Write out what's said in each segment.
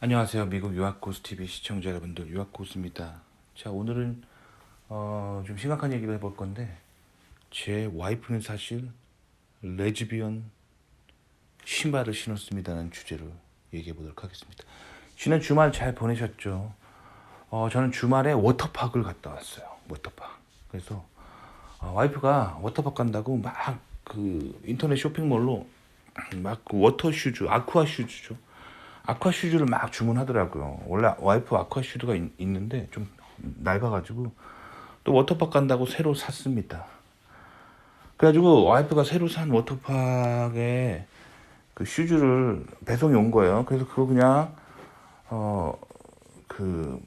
안녕하세요. 미국 유학고스 TV 시청자 여러분들 유학고스입니다. 자 오늘은 어, 좀 심각한 얘기를 해볼 건데 제 와이프는 사실 레즈비언 신발을 신었습니다는 주제로 얘기해 보도록 하겠습니다. 지난 주말 잘 보내셨죠? 어, 저는 주말에 워터파크를 갔다 왔어요. 워터파크. 그래서 어, 와이프가 워터파크 간다고 막 그 인터넷 쇼핑몰로 막 그 워터 슈즈, 아쿠아 슈즈죠. 아쿠아 슈즈를 막 주문하더라고요. 원래 와이프 아쿠아 슈즈가 있, 있는데 좀 낡아가지고 또 워터파크 간다고 새로 샀습니다. 그래가지고 와이프가 새로 산 워터파크에 그 슈즈를 배송이 온 거예요. 그래서 그거 그냥 어 그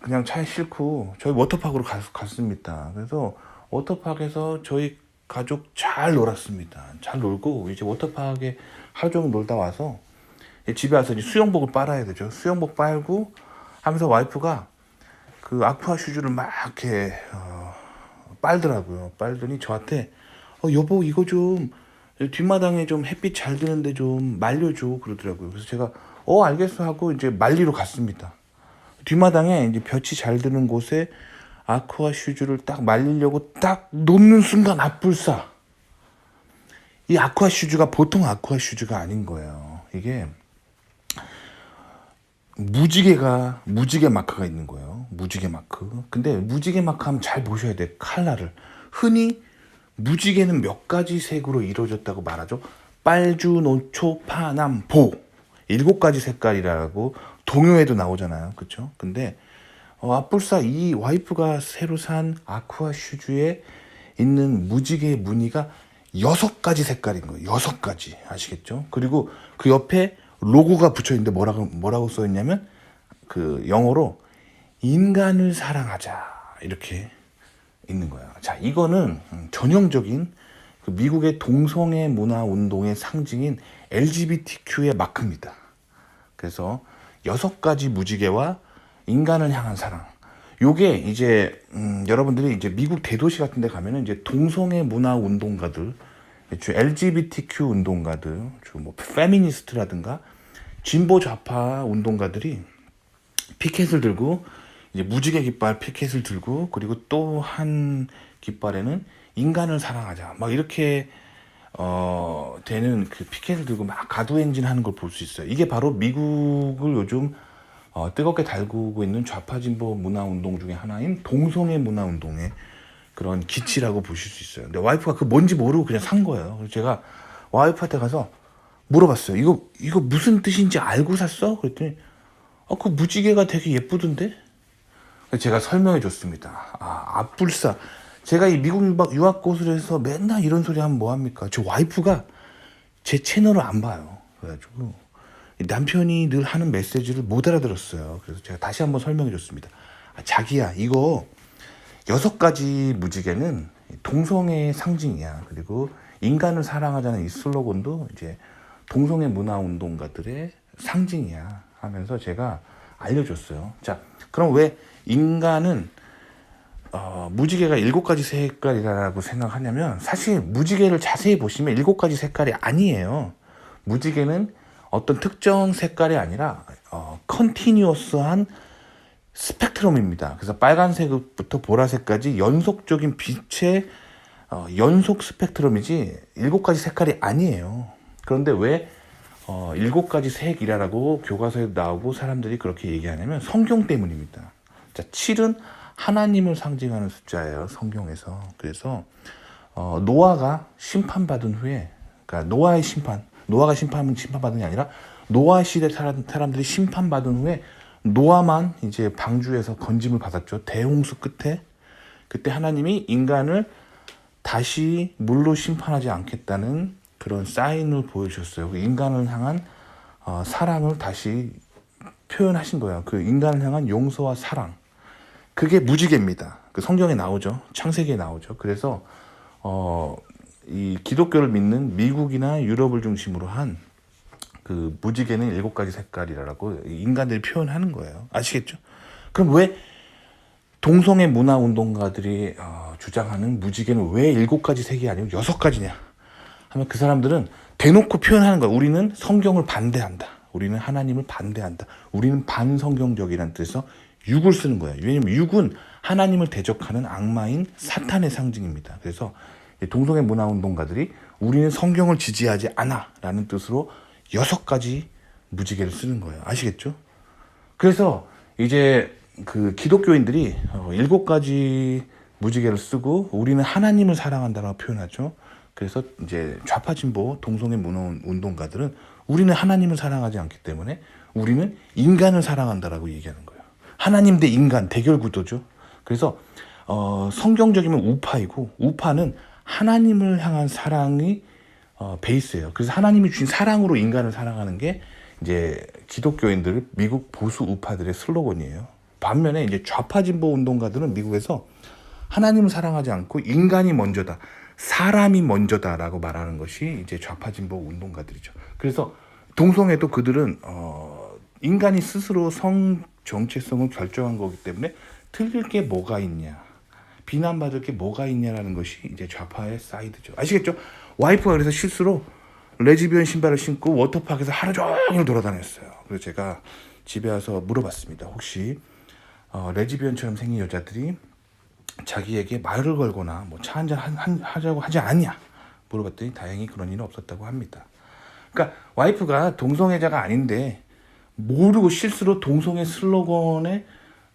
그냥 차에 싣고 저희 워터파크로 갔, 갔습니다. 그래서 워터파크에서 저희 가족 잘 놀았습니다. 잘 놀고 이제 워터파크에 하루 종일 놀다 와서 집에 와서 이제 수영복을 빨아야 되죠. 수영복 빨고 하면서 와이프가 그 아쿠아 슈즈를 막 이렇게 어, 빨더라고요. 빨더니 저한테 어 여보 이거 좀 뒷마당에 좀 햇빛 잘 드는데 좀 말려줘 그러더라고요. 그래서 제가 어 알겠어 하고 이제 말리러 갔습니다. 뒷마당에 이제 볕이 잘 드는 곳에 아쿠아 슈즈를 딱 말리려고 딱 놓는 순간 앞불사. 이 아쿠아 슈즈가 보통 아쿠아 슈즈가 아닌 거예요. 이게 무지개가 무지개 마크가 있는 거예요. 무지개 마크. 근데 무지개 마크 하면 잘 보셔야 돼. 칼라를. 흔히 무지개는 몇 가지 색으로 이루어졌다고 말하죠. 빨주, 노초, 파남, 보. 일곱 가지 색깔이라고 동요에도 나오잖아요. 그쵸? 근데 어, 앞불사 이 와이프가 새로 산 아쿠아 슈즈에 있는 무지개 무늬가 여섯 가지 색깔인 거예요. 여섯 가지 아시겠죠? 그리고 그 옆에 로고가 붙여 있는데 뭐라고 뭐라고 써 있냐면 그 영어로 인간을 사랑하자 이렇게 있는 거예요. 자, 이거는 음, 전형적인 그 미국의 동성애 문화 운동의 상징인 LGBTQ의 마크입니다. 그래서 여섯 가지 무지개와 인간을 향한 사랑. 요게 이제 음, 여러분들이 이제 미국 대도시 같은 데 가면은 이제 동성애 문화 운동가들, 주 LGBTQ 운동가들, 주뭐 페미니스트라든가 진보 좌파 운동가들이 피켓을 들고 이제 무지개 깃발 피켓을 들고 그리고 또 한 깃발에는 인간을 사랑하자 막 이렇게 어 되는 그 피켓을 들고 막 가두 엔진 하는 걸 볼 수 있어요. 이게 바로 미국을 요즘 어, 뜨겁게 달구고 있는 좌파 진보 문화 운동 중에 하나인 동성애 문화 운동의 그런 기치라고 보실 수 있어요. 근데 와이프가 그 뭔지 모르고 그냥 산 거예요. 그래서 제가 와이프한테 가서 물어봤어요. 이거 이거 무슨 뜻인지 알고 샀어? 그랬더니 아, 그 무지개가 되게 예쁘던데? 제가 설명해 줬습니다. 아, 앞불사. 제가 이 미국 유학, 고수에서 맨날 이런 소리 하면 뭐 합니까? 저 와이프가 제 채널을 안 봐요. 그래가지고 남편이 늘 하는 메시지를 못 알아들었어요. 그래서 제가 다시 한번 설명해 줬습니다. 아, 자기야, 이거 여섯 가지 무지개는 동성애의 상징이야. 그리고 인간을 사랑하자는 이 슬로건도 이제 동성애 문화 운동가들의 상징이야. 하면서 제가 알려줬어요. 자, 그럼 왜 인간은 어, 무지개가 일곱 가지 색깔이라고 생각하냐면 사실 무지개를 자세히 보시면 일곱 가지 색깔이 아니에요. 무지개는 어떤 특정 색깔이 아니라 어, 컨티뉴어스한 스펙트럼입니다. 그래서 빨간색부터 보라색까지 연속적인 빛의 어, 연속 스펙트럼이지 일곱 가지 색깔이 아니에요. 그런데 왜 어, 일곱 가지 색이라고 교과서에 나오고 사람들이 그렇게 얘기하냐면 성경 때문입니다. 자, 7은 하나님을 상징하는 숫자예요. 성경에서. 그래서 어, 노아가 심판받은 후에 그러니까 노아의 심판, 노아가 심판은 심판받은 게 아니라 노아 시대 사람, 사람들이 심판받은 후에 노아만 이제 방주에서 건짐을 받았죠. 대홍수 끝에 그때 하나님이 인간을 다시 물로 심판하지 않겠다는 그런 사인을 보여주셨어요. 그 인간을 향한 어, 사랑을 다시 표현하신 거예요. 그 인간을 향한 용서와 사랑. 그게 무지개입니다. 그 성경에 나오죠. 창세기에 나오죠. 그래서 어, 이 기독교를 믿는 미국이나 유럽을 중심으로 한 그 무지개는 일곱 가지 색깔이라고 인간들이 표현하는 거예요. 아시겠죠? 그럼 왜 동성애 문화 운동가들이 어, 주장하는 무지개는 왜 일곱 가지 색이 아니고 여섯 가지냐? 하면 그 사람들은 대놓고 표현하는 거야. 우리는 성경을 반대한다. 우리는 하나님을 반대한다. 우리는 반성경적이라는 뜻에서 육을 쓰는 거예요. 왜냐면 육은 하나님을 대적하는 악마인 사탄의 상징입니다. 그래서 이 동성애 문화 운동가들이 우리는 성경을 지지하지 않아라는 뜻으로 여섯 가지 무지개를 쓰는 거예요. 아시겠죠? 그래서 이제 그 기독교인들이 어, 일곱 가지 무지개를 쓰고 우리는 하나님을 사랑한다라고 표현하죠. 그래서 이제 좌파 진보 동성애 문화 운동가들은 우리는 하나님을 사랑하지 않기 때문에 우리는 인간을 사랑한다라고 얘기하는 거예요. 하나님 대 인간 대결 구도죠. 그래서 어, 성경적이면 우파이고 우파는 하나님을 향한 사랑이 어, 베이스예요. 그래서 하나님이 주신 사랑으로 인간을 사랑하는 게 이제 기독교인들 미국 보수 우파들의 슬로건이에요. 반면에 이제 좌파 진보 운동가들은 미국에서 하나님을 사랑하지 않고 인간이 먼저다. 사람이 먼저다라고 말하는 것이 이제 좌파 진보 운동가들이죠. 그래서 동성애도 그들은 어 인간이 스스로 성 정체성을 결정한 거기 때문에 틀릴 게 뭐가 있냐. 비난받을 게 뭐가 있냐라는 것이 이제 좌파의 사이드죠. 아시겠죠? 와이프가 그래서 실수로 레즈비언 신발을 신고 워터파크에서 하루 종일 돌아다녔어요. 그래서 제가 집에 와서 물어봤습니다. 혹시 어, 레즈비언처럼 생긴 여자들이 자기에게 말을 걸거나 뭐 차 한잔 하자고 하지 않냐 물어봤더니 다행히 그런 일은 없었다고 합니다. 그러니까 와이프가 동성애자가 아닌데 모르고 실수로 동성애 슬로건에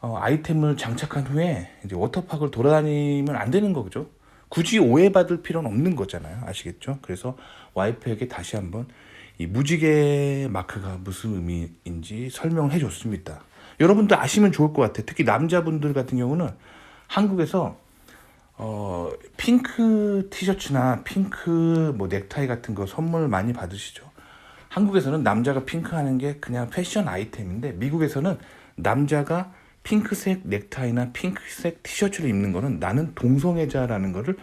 어, 아이템을 장착한 후에 이제 워터파크를 돌아다니면 안 되는 거죠. 굳이 오해받을 필요는 없는 거잖아요. 아시겠죠? 그래서 와이프에게 다시 한번 이 무지개 마크가 무슨 의미인지 설명을 해줬습니다. 여러분도 아시면 좋을 것 같아요. 특히 남자분들 같은 경우는 한국에서 어, 핑크 티셔츠나 핑크 뭐 넥타이 같은 거 선물 많이 받으시죠. 한국에서는 남자가 핑크 하는 게 그냥 패션 아이템인데 미국에서는 남자가 핑크색 넥타이나 핑크색 티셔츠를 입는 거는 나는 동성애자라는 거를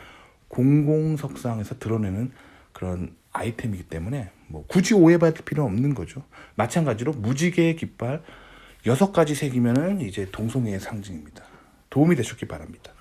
공공석상에서 드러내는 그런 아이템이기 때문에 뭐 굳이 오해받을 필요는 없는 거죠. 마찬가지로 무지개의 깃발 여섯 가지 색이면은 이제 동성애의 상징입니다. 도움이 되셨기 바랍니다.